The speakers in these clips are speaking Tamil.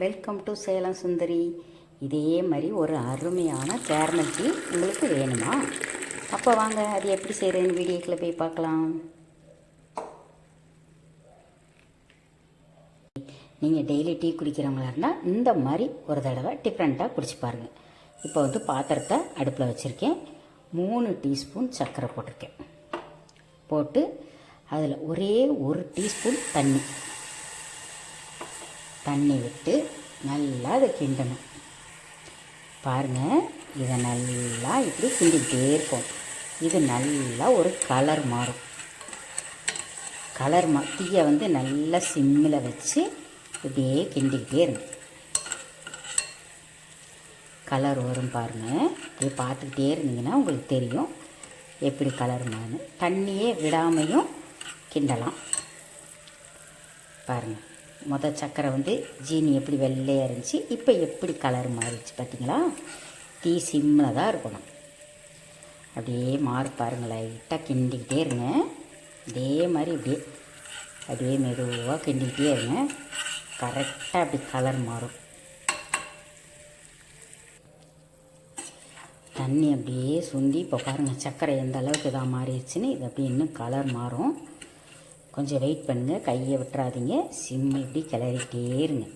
வெல்கம் டு சேலம் சுந்தரி இதே மாதிரி ஒரு அருமையான கேரமல் டீ உங்களுக்கு வேணுமா? அப்போ வாங்க அது எப்படி செய்கிறேன்னு வீடியோக்குள்ளே போய் பார்க்கலாம். நீங்கள் டெய்லி டீ குடிக்கிறவங்களா இருந்தால் இந்த மாதிரி ஒரு தடவை டிஃப்ரெண்ட்டாக குடிச்சு பாருங்கள் இப்போ வந்து பாத்திரத்தை அடுப்பில் வச்சுருக்கேன். மூணு டீஸ்பூன் சர்க்கரை போட்டிருக்கேன். போட்டு அதில் ஒரே ஒரு டீஸ்பூன் தண்ணி. தண்ணி விட்டு நல்லா அதை கிண்டணும். பாருங்கள் இதை நல்லா இப்படி கிண்டிக்கிட்டே இருக்கும். இது நல்லா ஒரு கலர் மாறும். கலர் மா தீயை வந்து நல்லா சிம்மில் வச்சு இப்படியே கிண்டிக்கிட்டே இருங்க. கலர் வரும் பாருங்கள் இப்படியே பார்த்துக்கிட்டே இருந்தீங்கன்னா உங்களுக்கு தெரியும் எப்படி கலர் மாறும் தண்ணியே விடாமையும் கிண்டலாம். பாருங்கள் முத சக்கரை வந்து ஜீனி எப்படி வெள்ளையாக இருந்துச்சு இப்போ எப்படி கலர் மாறிடுச்சு பார்த்தீங்களா தீ சிம்மில் தான் இருக்கணும். அப்படியே மாறு பாருங்கள் லைட்டாக கிண்டிக்கிட்டே இருங்க. இதே மாதிரி இப்படியே அப்படியே மெதுவாக கிண்டிக்கிட்டே இருங்க. கரெக்டாக அப்படி கலர் மாறும். தண்ணி அப்படியே சுண்டி இப்போ பாருங்கள் சர்க்கரை எந்த அளவுக்கு இதாக மாறிடுச்சுன்னு இது அப்படியே இன்னும் கலர் மாறும். கொஞ்சம் வெயிட் பண்ணுங்கள் கையை விட்டுறாதீங்க. சிம்மு இப்படி கிளறிட்டே இருங்க.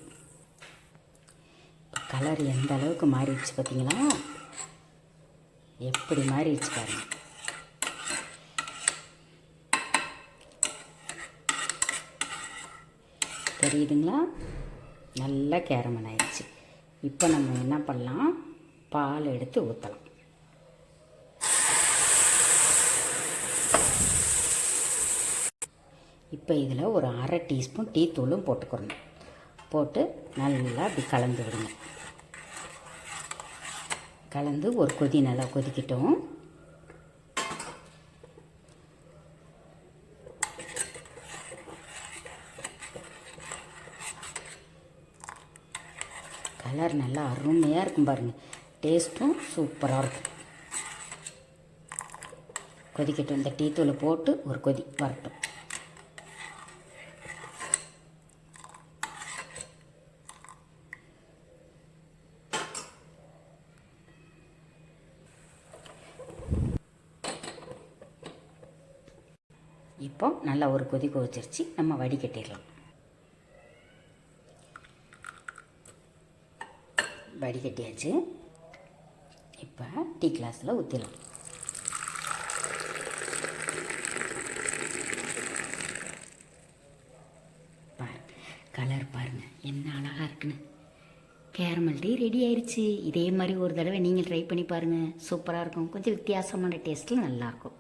கலர் எந்த அளவுக்கு மாறிடுச்சு பார்த்தீங்களா? எப்படி மாறிடுச்சு பாருங்கள் தெரியுதுங்களா? நல்லா கேரமன் ஆயிடுச்சு. இப்போ நம்ம என்ன பண்ணலாம்? பால் எடுத்து ஊற்றலாம் இப்போ இதில் ஒரு அரை டீஸ்பூன் டீ தூளும் போட்டுக்கிறணும் போட்டு நல்லா அப்படி கலந்து விடுங்க. கலந்து ஒரு கொதி நல்லா கொதிக்கிட்டோம். கலர் நல்லா அருமையாக இருக்கும் பாருங்கள் டேஸ்ட்டும் சூப்பராக இருக்கும். கொதிக்கட்டும். இந்த டீ தூளை போட்டு ஒரு கொதி வரட்டும். இப்போ நல்லா ஒரு கொதி கொதிச்சிருச்சு. நம்ம வடிகட்டிடலாம். வடிகட்டியாச்சு. இப்போ டீ கிளாஸில் ஊற்றிடலாம் பாரு கலர் பாருங்கள் என்ன அழகாக இருக்குன்னு. கேரமல் டீ ரெடி ஆயிடுச்சு இதே மாதிரி ஒரு தடவை நீங்கள் ட்ரை பண்ணி பாருங்கள் சூப்பராக இருக்கும். கொஞ்சம் வித்தியாசமான டேஸ்ட்டில் நல்லாயிருக்கும்